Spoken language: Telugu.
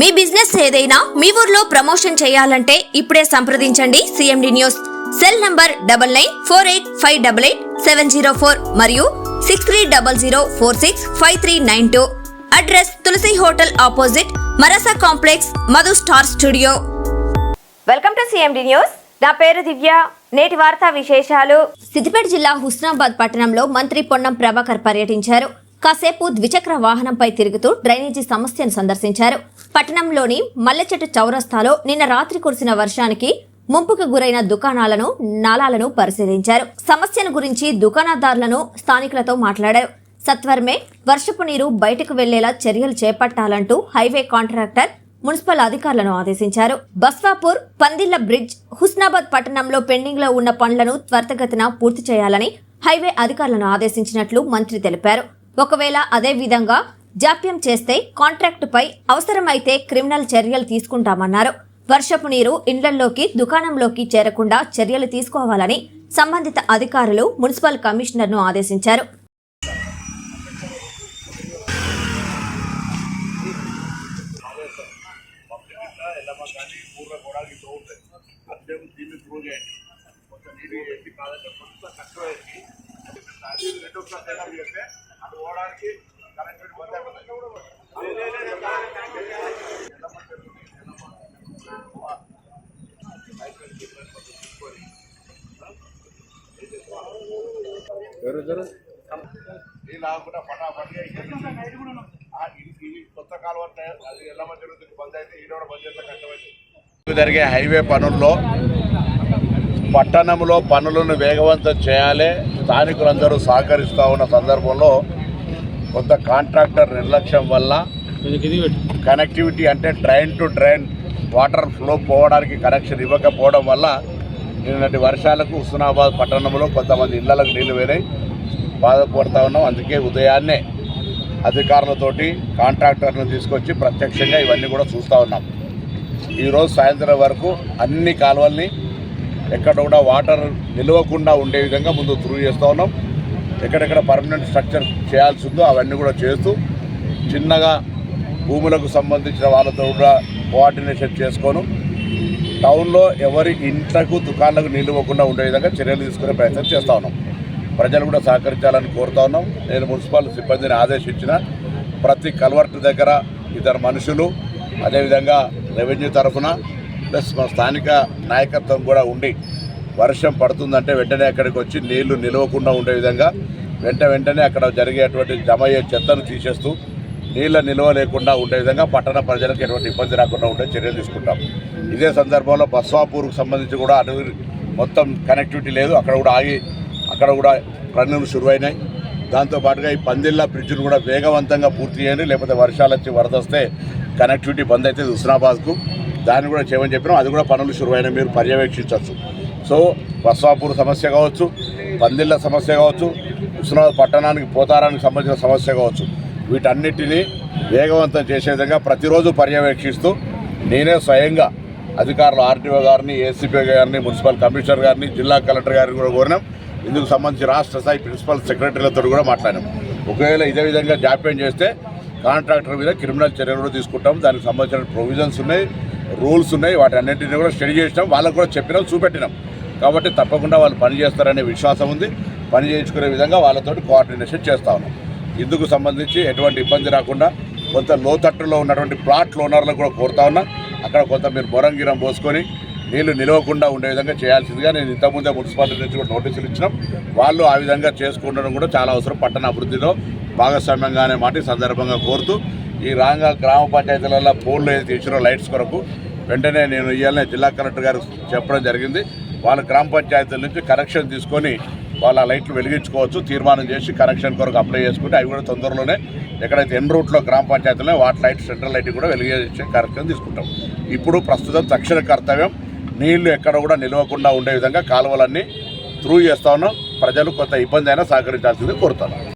మీ బిజినెస్ ఏదైనా మీ ఊర్లో ప్రమోషన్ చేయాలంటే ఇప్పుడే సంప్రదించండి CMD news cell number double nine four eight five double eight seven zero four మరియు six three double zero four six five three nine two. Address Tulasi hotel opposite Marasa complex Madhu star studio. Welcome to CMD news నా పేరు దివ్య. నేటి వార్తా విశేషాలు. సిద్దిపేట జిల్లా హుస్నాబాద్ పట్టణంలో మంత్రి పొన్నం ప్రభాకర్ పర్యటించారు. కాసేపు ద్విచక్ర వాహనంపై తిరుగుతూ డ్రైనేజీ సమస్యను సందర్శించారు. పట్టణంలోని మల్లెచెట్టు చౌరస్తాలో నిన్న రాత్రి కురిసిన వర్షానికి ముంపుకు గురైన దుకాణాలను నాలాలను పరిశీలించారు. సమస్యను గురించి దుకాణదారులను స్థానికులతో మాట్లాడారు. సత్వరమే వర్షపు నీరు బయటకు వెళ్ళేలా చర్యలు చేపట్టాలంటూ హైవే కాంట్రాక్టర్ మున్సిపల్ అధికారులను ఆదేశించారు. బస్వాపూర్ పందిళ్ళ బ్రిడ్జ్ హుస్నాబాద్ పట్టణంలో పెండింగ్లో ఉన్న పనులను త్వరితగతిన పూర్తి చేయాలని హైవే అధికారులను ఆదేశించినట్లు మంత్రి తెలిపారు. ఒకవేళ అదే విధంగా జాప్యం చేస్తే కాంట్రాక్టుపై అవసరమైతే క్రిమినల్ చర్యలు తీసుకుంటామన్నారు. వర్షపు నీరు ఇండ్లల్లోకి దుకాణంలోకి చేరకుండా చర్యలు తీసుకోవాలని సంబంధిత అధికారులు మున్సిపల్ కమిషనర్ను ఆదేశించారు. అది పోవడానికి కరెంట్ బంద్ నీళ్ళు ఆగకుండా పటాపటిగా ఇది కొత్త కాలువ అంటే అది ఎలా జరుగుతుంది బంద్ అయితే ఈడ కూడా బంద్ చేస్తే కష్టమైంది జరిగే హైవే పనుల్లో పట్టణంలో పనులను వేగవంతం చేయాలి. స్థానికులందరూ సహకరిస్తూ ఉన్న సందర్భంలో కొంత కాంట్రాక్టర్ నిర్లక్ష్యం వల్ల కనెక్టివిటీ అంటే drain to drain water flow పోవడానికి కనెక్షన్ ఇవ్వకపోవడం వల్ల నిన్నటి వర్షాలకు హుస్నాబాద్ పట్టణంలో కొంతమంది ఇళ్ళకు నీళ్ళు వేరాయి బాధపడుతూ ఉన్నాం. అందుకే ఉదయాన్నే అధికారులతోటి కాంట్రాక్టర్లను తీసుకొచ్చి ప్రత్యక్షంగా ఇవన్నీ కూడా చూస్తూ ఉన్నాం. ఈరోజు సాయంత్రం వరకు అన్ని కాలువల్ని ఎక్కడ కూడా వాటర్ నిలవకుండా ఉండే విధంగా ముందు త్రూ చేస్తూ ఉన్నాం. ఎక్కడెక్కడ పర్మనెంట్ స్ట్రక్చర్ చేయాల్సి ఉందో అవన్నీ కూడా చేస్తూ చిన్నగా భూములకు సంబంధించిన వాళ్ళతో కూడా కోఆర్డినేషన్ చేసుకోను. టౌన్లో ఎవరి ఇంట్లకు దుకాణాలకు నిలవకుండా ఉండే విధంగా చర్యలు తీసుకునే ప్రయత్నం చేస్తూ ఉన్నాం. ప్రజలు కూడా సహకరించాలని కోరుతా ఉన్నాం. నేను మున్సిపల్ సిబ్బందిని ఆదేశించిన ప్రతి కల్వర్ట్ దగ్గర ఇద్దరు మనుషులు అదేవిధంగా రెవెన్యూ తరఫున ప్లస్ మా స్థానిక నాయకత్వం కూడా ఉండి వర్షం పడుతుందంటే వెంటనే అక్కడికి వచ్చి నీళ్ళు నిలవకుండా ఉండే విధంగా వెంట వెంటనే అక్కడ జరిగేటువంటి జమ అయ్యే చెత్తను తీసేస్తూ నీళ్ళ నిల్వ లేకుండా ఉండే విధంగా పట్టణ ప్రజలకు ఎటువంటి ఇబ్బంది రాకుండా ఉండే చర్యలు తీసుకుంటాం. ఇదే సందర్భంలో బస్వాపూర్కు సంబంధించి కూడా అటు మొత్తం కనెక్టివిటీ లేదు. అక్కడ కూడా ఆగి అక్కడ కూడా పనులు శురువైనాయి. దాంతోపాటుగా ఈ పందిళ్ళ బ్రిడ్జ్ను కూడా వేగవంతంగా పూర్తి చేయండి. లేకపోతే వర్షాలు వచ్చి వరద వస్తే కనెక్టివిటీ బంద్ అవుతుంది హుస్నాబాద్కు. దాన్ని కూడా చేయమని చెప్పినాం. అది కూడా పనులు శురువైన మీరు పర్యవేక్షించవచ్చు. సో బస్వాపూర్ సమస్య కావచ్చు పందిళ్ళ సమస్య కావచ్చు హుస్నాబాద్ పట్టణానికి పోతారానికి సంబంధించిన సమస్య కావచ్చు. వీటన్నిటినీ వేగవంతం చేసే విధంగా ప్రతిరోజు పర్యవేక్షిస్తూ నేనే స్వయంగా అధికారులు ఆర్టీఓ గారిని ఏసీపీ గారిని మున్సిపల్ కమిషనర్ గారిని జిల్లా కలెక్టర్ గారిని కూడా కోరినాం. ఇందుకు సంబంధించి రాష్ట్ర స్థాయి ప్రిన్సిపల్ సెక్రటరీలతో కూడా మాట్లాడాం ఒకవేళ ఇదే విధంగా జాప్యం చేస్తే కాంట్రాక్టర్ మీద క్రిమినల్ చర్యలు కూడా తీసుకుంటాం. దానికి సంబంధించిన ప్రొవిజన్స్ ఉన్నాయి. రూల్స్ ఉన్నాయి వాటి అన్నింటినీ కూడా స్టడీ చేసినాం వాళ్ళకు కూడా చెప్పినాం చూపెట్టినాం. కాబట్టి తప్పకుండా వాళ్ళు పని చేస్తారనే విశ్వాసం ఉంది. పని చేయించుకునే విధంగా వాళ్ళతోటి కోఆర్డినేషన్ చేస్తా ఉన్నాం. ఇందుకు సంబంధించి ఎటువంటి ఇబ్బంది రాకుండా కొంత లోతట్టులో ఉన్నటువంటి ప్లాట్ ఓనర్లకు కూడా కోరుతా ఉన్నా. అక్కడ కొంత మీరు బొరంగిరం పోసుకొని నీళ్ళు నిలవకుండా ఉండే విధంగా చేయాల్సిందిగా నేను ఇంతకుముందే మున్సిపాలిటీ నుంచి కూడా నోటీసులు ఇచ్చినాం. వాళ్ళు ఆ విధంగా చేసుకుండడం కూడా చాలా అవసరం పట్టణ అభివృద్ధిలో భాగస్వామ్యంగానే మాట సందర్భంగా కోరుతూ ఈ రాంగా గ్రామ పంచాయతీలలో పోల్లు ఏదైతే ఇచ్చినో లైట్స్ కొరకు వెంటనే నేను ఇవాళ జిల్లా కలెక్టర్ గారు చెప్పడం జరిగింది. వాళ్ళ గ్రామ పంచాయతీల నుంచి కనెక్షన్ తీసుకొని వాళ్ళ లైట్లు వెలిగించుకోవచ్చు తీర్మానం చేసి కనెక్షన్ కొరకు అప్లై చేసుకుంటే అవి కూడా తొందరలోనే ఎక్కడైతే ఎన్ రూట్లో గ్రామ పంచాయతీలో వాటి లైట్ సెంట్రల్ లైట్ కూడా వెలిగించే కార్యక్రమం తీసుకుంటాం. ఇప్పుడు ప్రస్తుతం తక్షణ కర్తవ్యం నీళ్ళు ఎక్కడ కూడా నిలవకుండా ఉండే విధంగా కాలువలన్నీ త్రూ చేస్తా ఉన్నాం. ప్రజలు కొంత ఇబ్బంది అయినా సహకరించాల్సింది కోరుతాను